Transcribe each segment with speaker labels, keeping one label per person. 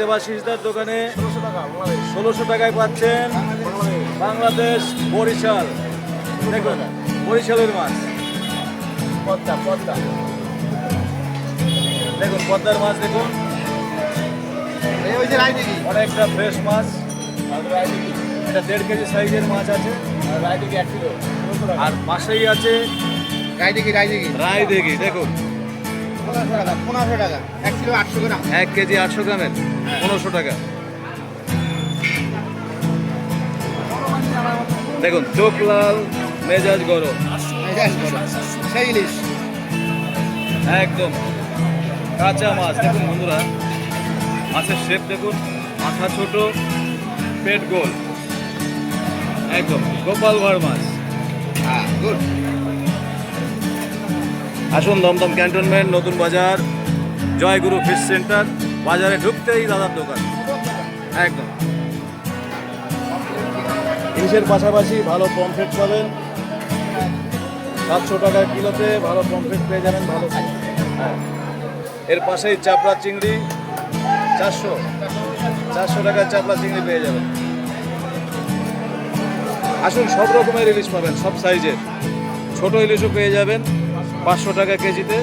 Speaker 1: দেবাশিসদার দোকানে
Speaker 2: ষোলোশো
Speaker 1: টাকায় পাচ্ছেন বাংলাদেশ বরিশাল। দেখুন বরিশালের মাছ।
Speaker 2: পদ্মা পদ্মা।
Speaker 1: দেখুন পদ্মার মাছ দেখুন। অনেকটা ফ্রেশ মাছ। এটা দেড় কেজি সাইজের মাছ আছে। আর পাশেই আছে
Speaker 2: রায়দিঘি রায়দিঘি
Speaker 1: রায় দেখি দেখুন।
Speaker 2: পনেরোশো টাকা পনেরোশো টাকা। এক কিলো আটশো গ্রাম।
Speaker 1: এক কেজি আটশো গ্রামের। পনেরোশো টাকা। দেখুন চোখ লাল মেজাজ গরম।
Speaker 2: সেই ইলিশ।
Speaker 1: একদম। কাঁচা মাছ। দেখুন বন্ধুরা মাছের শেপ দেখুন। মাথা ছোট পেট গোল। একদম গোপাল ভাড় মাছ।
Speaker 2: হ্যাঁ গুড।
Speaker 1: আসুন দমদম ক্যান্টনমেন্ট নতুন বাজার জয়গুরু ফিশ সেন্টার। বাজারে ঢুকতেই দাদার দোকান। একদম। ইলিশের পাশাপাশি ভালো পমফ্রেট পাবেন। সাতশো টাকা কিলোতে ভালো পমফ্রেট পেয়ে যাবেন ভালো হ্যাঁ এর পাশেই চাপড়া চিংড়ি চারশো। চারশো টাকার চাপড়া চিংড়ি পেয়ে যাবেন। আসুন সব রকমের ইলিশ পাবেন সব সাইজের ছোট ইলিশও পেয়ে যাবেন পাঁচশো টাকা কেজিতে।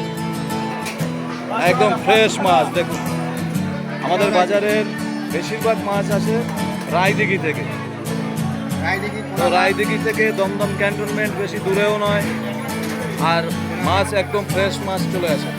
Speaker 1: একদম ফ্রেশ মাছ দেখুন। আমাদের বাজারের বেশিরভাগ মাছ আসে রায়দিঘি থেকে।
Speaker 2: রায়দিঘি
Speaker 1: তো রায়দিঘি থেকে দমদম ক্যান্টনমেন্ট বেশি দূরেও নয় আর মাছ একদম ফ্রেশ মাছ চলে আসে।